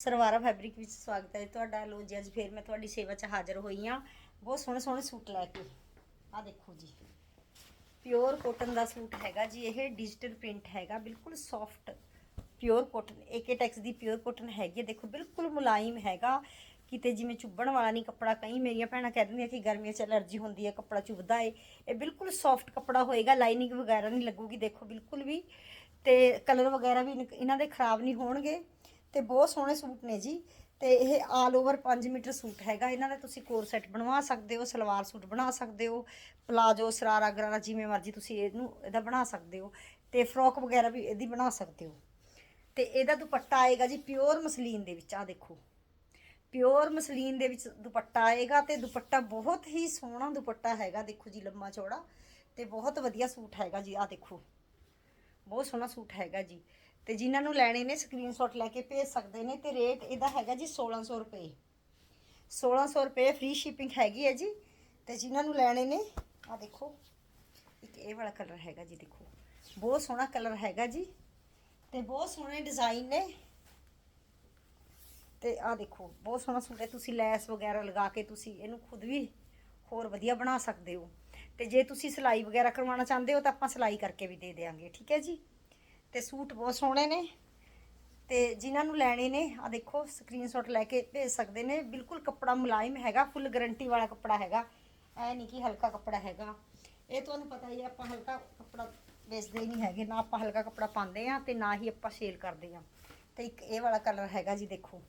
ਸਰਵਾਰਾ fabric ਵਿੱਚ ਸਵਾਗਤ ਹੈ ਤੁਹਾਡਾ। ਲੋ ਜੀ, ਅੱਜ ਫੇਰ ਮੈਂ ਤੁਹਾਡੀ ਸੇਵਾ 'ਚ ਹਾਜ਼ਰ ਹੋਈ ਹਾਂ। ਬਹੁਤ ਸੋਹਣੇ ਸੋਹਣੇ ਸੂਟ ਲੈ ਕੇ। ਆ ਦੇਖੋ ਜੀ। ਪਿਓਰ ਕੋਟਨ ਦਾ ਸੂਟ ਹੈਗਾ ਜੀ ਇਹ ਡਿਜੀਟਲ ਪ੍ਰਿੰਟ ਹੈਗਾ, ਬਿਲਕੁਲ soft pure cotton AK Tex ਦੀ ਪਿਓਰ ਕੋਟਨ ਹੈਗੀ ਹੈ। ਦੇਖੋ, ਬਿਲਕੁਲ ਮੁਲਾਇਮ ਹੈਗਾ। ਕਿਤੇ ਜਿਵੇਂ ਚੁੱਭਣ ਵਾਲਾ ਨਹੀਂ ਕੱਪੜਾ, ਕਈ ਮੇਰੀਆਂ ਭੈਣਾਂ ਕਹਿ ਦਿੰਦੀਆਂ ਕਿ ਗਰਮੀਆਂ 'ਚ ਅਲਰਜੀ ਹੁੰਦੀ ਹੈ, ਕੱਪੜਾ ਚੁੱਭਦਾ ਏ। ਇਹ ਬਿਲਕੁਲ ਸੌਫਟ ਕੱਪੜਾ ਹੋਏਗਾ ਲਾਈਨਿੰਗ ਵਗੈਰਾ ਨਹੀਂ ਲੱਗੂਗੀ, ਦੇਖੋ ਬਿਲਕੁਲ ਵੀ। ਤੇ ਕਲਰ ਵਗੈਰਾ ਵੀ ਨਿਕ- ਇਹਨਾਂ ਦੇ ਖਰਾਬ ਨਹੀਂ ਹੋਣਗੇ। ਤੇ ਬਹੁਤ ਸੋਹਣੇ ਸੂਟ ਨੇ ਜੀ। ਤੇ ਇਹ ਆਲ ਓਵਰ 5 ਮੀਟਰ ਸੂਟ ਹੈਗਾ। ਇਹਨਾਂ ਦਾ ਤੁਸੀਂ ਕੋਰ ਸੈੱਟ ਬਣਵਾ ਸਕਦੇ ਹੋ, ਸਲਵਾਰ ਸੂਟ ਬਣਾ ਸਕਦੇ ਹੋ ਪਲਾਜੋ ਸਰਾਰਾ, ਗਰਾਰਾ ਜਿਵੇਂ ਮਰਜ਼ੀ ਤੁਸੀਂ ਇਹਨੂੰ, ਇਹਦਾ ਬਣਾ ਸਕਦੇ ਹੋ ਤੇ ਫਰੋਕ ਵਗੈਰਾ ਵੀ ਇਹਦੀ ਬਣਾ ਸਕਦੇ ਹੋ। ਤੇ ਇਹਦਾ ਦੁਪੱਟਾ ਆਏਗਾ ਜੀ ਪਿਓਰ ਮਸਲੀਨ ਦੇ ਵਿੱਚ ਆ ਦੇਖੋ। ਪਿਓਰ ਮਸਲੀਨ ਦੇ ਵਿੱਚ ਦੁਪੱਟਾ ਆਏਗਾ ਤੇ ਦੁਪੱਟਾ ਬਹੁਤ ਹੀ ਸੋਹਣਾ ਦੁਪੱਟਾ ਹੈਗਾ, ਦੇਖੋ ਜੀ ਲੰਮਾ ਚੌੜਾ ਤੇ ਬਹੁਤ ਵਧੀਆ ਸੂਟ ਹੈਗਾ ਜੀ ਆ ਦੇਖੋ। ਬਹੁਤ ਸੋਹਣਾ ਸੂਟ ਹੈਗਾ ਜੀ। ਤੇ ਜਿਨ੍ਹਾਂ ਨੂੰ ਲੈਣੇ ਨੇ ਸਕਰੀਨਸ਼ਾਟ ਲੈ ਕੇ ਭੇਜ ਸਕਦੇ ਨੇ ਤੇ ਰੇਟ ਇਹਦਾ ਹੈਗਾ ਜੀ 1600 ਰੁਪਏ। 1600 ਰੁਪਏ ਫ੍ਰੀ ਸ਼ਿਪਿੰਗ ਹੈਗੀ ਹੈ ਜੀ ਤੇ ਜਿਨ੍ਹਾਂ ਨੂੰ ਲੈਣੇ ਨੇ ਆ ਦੇਖੋ, ਇੱਕ ਇਹ ਵਾਲਾ ਕਲਰ ਹੈਗਾ ਜੀ ਦੇਖੋ। ਬਹੁਤ ਸੋਹਣਾ ਕਲਰ ਹੈਗਾ ਜੀ ਤੇ ਬਹੁਤ ਸੋਹਣੇ ਡਿਜ਼ਾਈਨ ਨੇ। ਤੇ ਆ ਦੇਖੋ, ਬਹੁਤ ਸੋਹਣਾ ਸੂਟ ਹੈ, ਤੁਸੀਂ ਲੈਸ ਵਗੈਰਾ ਲਗਾ ਕੇ ਤੁਸੀਂ ਇਹਨੂੰ ਖੁਦ ਵੀ ਹੋਰ ਵਧੀਆ ਬਣਾ ਸਕਦੇ ਹੋ। ਤੇ ਜੇ ਤੁਸੀਂ ਸਿਲਾਈ ਵਗੈਰਾ ਕਰਵਾਉਣਾ ਚਾਹੁੰਦੇ ਹੋ ਤਾਂ ਆਪਾਂ ਸਿਲਾਈ ਕਰਕੇ ਵੀ ਦੇ ਦੇਵਾਂਗੇ ਠੀਕ ਹੈ ਜੀ? ਤੇ ਸੂਟ ਬਹੁਤ ਸੋਹਣੇ ਨੇ। ਤੇ ਜਿਨ੍ਹਾਂ ਨੂੰ ਲੈਣੇ ਨੇ ਆ ਦੇਖੋ ਸਕਰੀਨਸ਼ਾਟ ਲੈ ਕੇ ਭੇਜ ਸਕਦੇ ਨੇ। ਬਿਲਕੁਲ ਕੱਪੜਾ ਮੁਲਾਇਮ ਹੈਗਾ ਫੁੱਲ ਗਾਰੰਟੀ ਵਾਲਾ ਕੱਪੜਾ ਹੈਗਾ। ਐ ਨਹੀਂ ਕਿ ਹਲਕਾ ਕੱਪੜਾ ਹੈਗਾ। ਇਹ ਤੁਹਾਨੂੰ ਪਤਾ ਹੀ ਹੈ ਆਪਾਂ ਹਲਕਾ ਕੱਪੜਾ ਵੇਚਦੇ ਹੀ ਨਹੀਂ ਹੈਗੇ। ਨਾ ਆਪਾਂ ਹਲਕਾ ਕੱਪੜਾ ਪਾਉਂਦੇ ਆ ਤੇ ਨਾ ਹੀ ਆਪਾਂ ਸੇਲ ਕਰਦੇ ਆ ਤੇ ਇੱਕ ਇਹ ਵਾਲਾ ਕਲਰ ਹੈਗਾ ਜੀ, ਦੇਖੋ।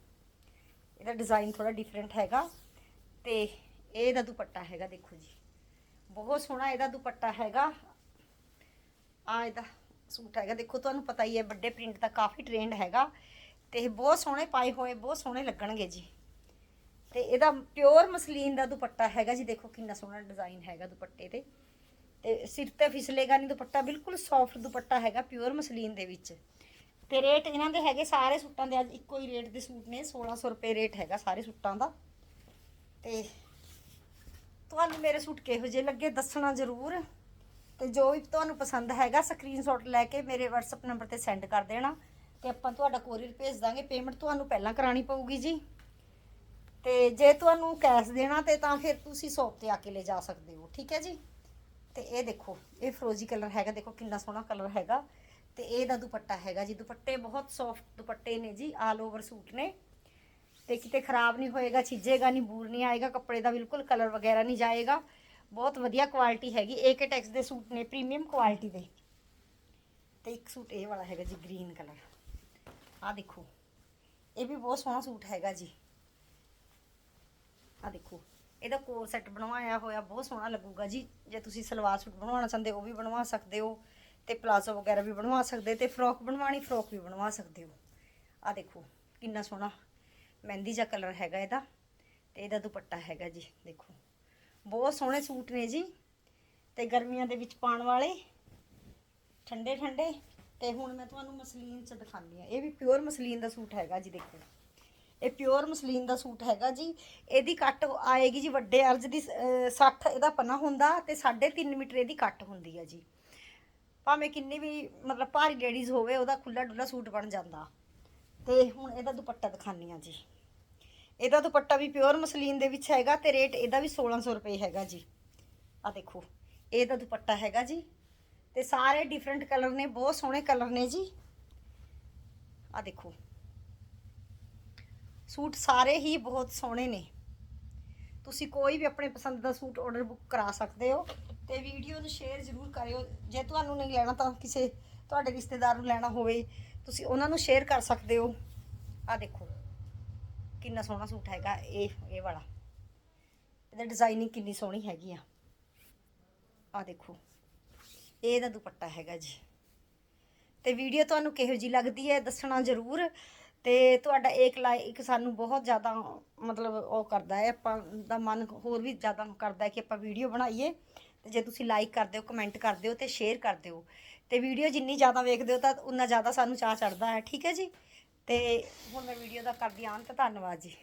ਇਹਦਾ ਡਿਜ਼ਾਈਨ ਥੋੜਾ ਡਿਫਰੈਂਟ ਹੈਗਾ। ਤੇ ਇਹਦਾ ਦੁਪੱਟਾ ਹੈਗਾ, ਦੇਖੋ ਜੀ। ਬਹੁਤ ਸੋਹਣਾ ਇਹਦਾ ਦੁਪੱਟਾ ਹੈਗਾ। ਆ ਇਹਦਾ ਸੂਟ ਹੈਗਾ। ਦੇਖੋ, ਤੁਹਾਨੂੰ ਪਤਾ ਹੀ ਹੈ, ਵੱਡੇ ਪ੍ਰਿੰਟ ਦਾ ਕਾਫੀ ਟ੍ਰੈਂਡ ਹੈਗਾ ਤੇ ਇਹ ਬਹੁਤ ਸੋਹਣੇ ਪਾਏ ਹੋਏ, ਬਹੁਤ ਸੋਹਣੇ ਲੱਗਣਗੇ ਜੀ। ਤੇ ਇਹਦਾ ਪਿਓਰ ਮਸਲੀਨ ਦਾ ਦੁਪੱਟਾ ਹੈਗਾ ਜੀ। ਦੇਖੋ, ਕਿੰਨਾ ਸੋਹਣਾ ਡਿਜ਼ਾਈਨ ਹੈਗਾ ਦੁਪੱਟੇ ਤੇ। ਤੇ ਸਿਰ ਤੇ ਫਿਸਲੇਗਾ ਨਹੀਂ ਦੁਪੱਟਾ, ਬਿਲਕੁਲ ਸੌਫਟ ਦੁਪੱਟਾ ਹੈਗਾ ਪਿਓਰ ਮਸਲੀਨ ਦੇ ਵਿੱਚ। ਤੇ ਰੇਟ ਇਹਨਾਂ ਦੇ ਹੈਗੇ ਸਾਰੇ ਸੂਟਾਂ ਦੇ, ਅੱਜ ਇੱਕੋ ਹੀ ਰੇਟ ਦੇ ਸੂਟ ਨੇ। 1600 ਰੁਪਏ ਰੇਟ ਹੈਗਾ ਸਾਰੇ ਸੂਟਾਂ ਦਾ। ਤੇ ਤੁਹਾਨੂੰ ਮੇਰੇ ਸੂਟ ਕਿਹੋ ਜਿਹੇ ਲੱਗੇ, ਦੱਸਣਾ ਜ਼ਰੂਰ। ਤੇ ਜੋ ਵੀ ਤੁਹਾਨੂੰ ਪਸੰਦ ਹੈਗਾ ਸਕਰੀਨਸ਼ਾਟ ਲੈ ਕੇ ਮੇਰੇ WhatsApp ਨੰਬਰ ਤੇ ਸੈਂਡ ਕਰ ਦੇਣਾ ਤੇ ਆਪਾਂ ਤੁਹਾਡਾ ਕੋਰੀਅਰ ਭੇਜ ਦਾਂਗੇ। ਪੇਮੈਂਟ ਤੁਹਾਨੂੰ ਪਹਿਲਾਂ ਕਰਾਣੀ ਪਊਗੀ ਜੀ। ਤੇ ਜੇ ਤੁਹਾਨੂੰ ਕੈਸ਼ ਦੇਣਾ ਤੇ ਤਾਂ ਫਿਰ ਤੁਸੀਂ ਸ਼ੌਪ ਤੇ ਆ ਕੇ ਲੈ ਜਾ ਸਕਦੇ ਹੋ, ਠੀਕ ਹੈ ਜੀ? ਤੇ ਇਹ ਦੇਖੋ, ਇਹ ਫਰੋਜ਼ੀ ਕਲਰ ਹੈਗਾ, ਦੇਖੋ ਕਿੰਨਾ ਸੋਹਣਾ ਕਲਰ ਹੈਗਾ। ਤੇ ਇਹਦਾ ਦੁਪੱਟਾ ਹੈਗਾ ਜੀ। ਦੁਪੱਟੇ ਬਹੁਤ ਸੌਫਟ ਦੁਪੱਟੇ ਨੇ ਜੀ ਆਲ ਓਵਰ ਸੂਟ ਨੇ। ਤੇ ਕਿਤੇ ਖਰਾਬ ਨਹੀਂ ਹੋਏਗਾ, ਛਿੱਜੇਗਾ ਨਹੀਂ, ਬੂਰ ਨਹੀਂ ਆਏਗਾ, ਕੱਪੜੇ ਦਾ ਬਿਲਕੁਲ ਕਲਰ ਵਗੈਰਾ ਨਹੀਂ ਜਾਏਗਾ। ਬਹੁਤ ਵਧੀਆ ਕੁਆਲਿਟੀ ਹੈਗੀ। ਏਕੇ ਟੈਕਸ ਦੇ ਸੂਟ ਨੇ ਪ੍ਰੀਮੀਅਮ ਕੁਆਲਿਟੀ ਦੇ। ਤੇ ਇੱਕ ਸੂਟ ਇਹ ਵਾਲਾ ਹੈਗਾ ਜੀ ਗ੍ਰੀਨ ਕਲਰ ਆ ਦੇਖੋ। ਇਹ ਵੀ ਬਹੁਤ ਸੋਹਣਾ ਸੂਟ ਹੈਗਾ ਜੀ। ਆ ਦੇਖੋ। ਇਹਦਾ ਕੋਰ ਸੈੱਟ ਬਣਵਾਇਆ ਹੋਇਆ, ਬਹੁਤ ਸੋਹਣਾ ਲੱਗੂਗਾ ਜੀ। ਜੇ ਤੁਸੀਂ ਸਲਵਾਰ ਸੂਟ ਬਣਵਾਉਣਾ ਚਾਹੁੰਦੇ ਹੋ, ਉਹ ਵੀ ਬਣਵਾ ਸਕਦੇ ਹੋ। ਤੇ ਪਲਾਜ਼ੋ ਵਗੈਰਾ ਵੀ ਬਣਵਾ ਸਕਦੇ ਤੇ ਫਰੋਕ ਬਣਵਾਣੀ ਫਰੋਕ ਵੀ ਬਣਵਾ ਸਕਦੇ ਹੋ। ਆ ਦੇਖੋ, ਕਿੰਨਾ ਸੋਹਣਾ ਮਹਿੰਦੀ ਜਿਹਾ ਕਲਰ ਹੈਗਾ ਇਹਦਾ। ਤੇ ਇਹਦਾ ਦੁਪੱਟਾ ਹੈਗਾ ਜੀ, ਦੇਖੋ। ਬਹੁਤ ਸੋਹਣੇ ਸੂਟ ਨੇ ਜੀ ਤੇ ਗਰਮੀਆਂ ਦੇ ਵਿੱਚ ਪਾਉਣ ਵਾਲੇ ਠੰਡੇ ਠੰਡੇ ਤੇ ਹੁਣ ਮੈਂ ਤੁਹਾਨੂੰ ਮਸਲੀਨ ਚ ਦਿਖਾਉਂਦੀ ਆ ਇਹ ਵੀ ਪਿਓਰ ਮਸਲੀਨ ਦਾ ਸੂਟ ਹੈਗਾ ਜੀ ਦੇਖੋ। ਇਹ ਪਿਓਰ ਮਸਲੀਨ ਦਾ ਸੂਟ ਹੈਗਾ ਜੀ। ਇਹਦੀ ਕੱਟ ਆਏਗੀ ਜੀ ਵੱਡੇ ਅਰਜ ਦੀ ਅਹ, 60 ਇਹਦਾ ਪੰਨਾ ਹੁੰਦਾ ਤੇ 3.5 ਮੀਟਰ ਇਹਦੀ ਕੱਟ ਹੁੰਦੀ ਆ ਜੀ। ਭਾਵੇਂ ਕਿੰਨੀ ਵੀ ਮਤਲਬ ਭਾਰੀ ਲੇਡੀਜ਼ ਹੋਵੇ ਉਹਦਾ ਖੁੱਲਾ ਡੁੱਲਾ ਸੂਟ ਬਣ ਜਾਂਦਾ। ਤੇ ਹੁਣ ਇਹਦਾ ਦੁਪੱਟਾ ਦਿਖਾਉਂਦੀ ਆ ਜੀ। ਇਹਦਾ ਦੁਪੱਟਾ ਵੀ ਪਿਓਰ ਮਸਲੀਨ ਦੇ ਵਿੱਚ ਹੈਗਾ ਤੇ ਰੇਟ ਇਹਦਾ ਵੀ 1600 ਰੁਪਏ ਹੈਗਾ ਜੀ। ਆ ਦੇਖੋ, ਇਹਦਾ ਦੁਪੱਟਾ ਹੈਗਾ ਜੀ ਤੇ ਸਾਰੇ ਡਿਫਰੈਂਟ ਕਲਰ ਨੇ, ਬਹੁਤ ਸੋਹਣੇ ਕਲਰ ਨੇ ਜੀ। ਆ ਦੇਖੋ, ਸੂਟ ਸਾਰੇ ਹੀ ਬਹੁਤ ਸੋਹਣੇ ਨੇ। ਤੁਸੀਂ ਕੋਈ ਵੀ ਆਪਣੇ ਪਸੰਦ ਦਾ ਸੂਟ ਆਰਡਰ ਬੁੱਕ ਕਰਾ ਸਕਦੇ ਹੋ ਤੇ ਵੀਡੀਓ ਨੂੰ ਸ਼ੇਅਰ ਜ਼ਰੂਰ ਕਰਿਓ। ਜੇ ਤੁਹਾਨੂੰ ਨਹੀਂ ਲੈਣਾ ਤਾਂ ਕਿਸੇ ਤੁਹਾਡੇ ਰਿਸ਼ਤੇਦਾਰ ਨੂੰ ਲੈਣਾ ਹੋਵੇ, ਤੁਸੀਂ ਉਹਨਾਂ ਨੂੰ ਸ਼ੇਅਰ ਕਰ ਸਕਦੇ ਹੋ। ਆ ਦੇਖੋ ਕਿੰਨਾ ਸੋਹਣਾ ਸੂਟ ਹੈਗਾ ਇਹ ਇਹ ਵਾਲਾ। ਇਹਦਾ ਡਿਜ਼ਾਈਨਿੰਗ ਕਿੰਨੀ ਸੋਹਣੀ ਹੈਗੀ ਆ। ਆ ਦੇਖੋ। ਇਹ ਇਹਦਾ ਦੁਪੱਟਾ ਹੈਗਾ ਜੀ। ਤੇ ਵੀਡੀਓ ਤੁਹਾਨੂੰ ਕਿਹੋ ਜੀ ਲੱਗਦੀ ਹੈ ਦੱਸਣਾ ਜ਼ਰੂਰ। ਤੇ ਤੁਹਾਡਾ ਇੱਕ ਲਾਈਕ ਸਾਨੂੰ ਬਹੁਤ ਜ਼ਿਆਦਾ ਮਤਲਬ ਉਹ ਕਰਦਾ ਹੈ। ਆਪਾਂ ਦਾ ਮਨ ਹੋਰ ਵੀ ਜ਼ਿਆਦਾ ਕਰਦਾ ਹੈ ਕਿ ਆਪਾਂ ਵੀਡੀਓ ਬਣਾਈਏ। ਤੇ ਜੇ ਤੁਸੀਂ ਲਾਈਕ ਕਰਦੇ ਹੋ ਕਮੈਂਟ ਕਰਦੇ ਹੋ ਤੇ ਸ਼ੇਅਰ ਕਰਦੇ ਹੋ। ਤੇ ਵੀਡੀਓ ਜਿੰਨੀ ਜ਼ਿਆਦਾ ਵੇਖਦੇ ਹੋ ਤਾਂ ਉਨਾ ਜ਼ਿਆਦਾ ਸਾਨੂੰ ਚਾਹ ਚੜਦਾ ਹੈ। ਠੀਕ ਹੈ ਜੀ? ਤੇ ਹੁਣ ਮੈਂ ਵੀਡੀਓ ਦਾ ਕਰਦੀ ਆਂ ਤੇ ਧੰਨਵਾਦ ਜੀ।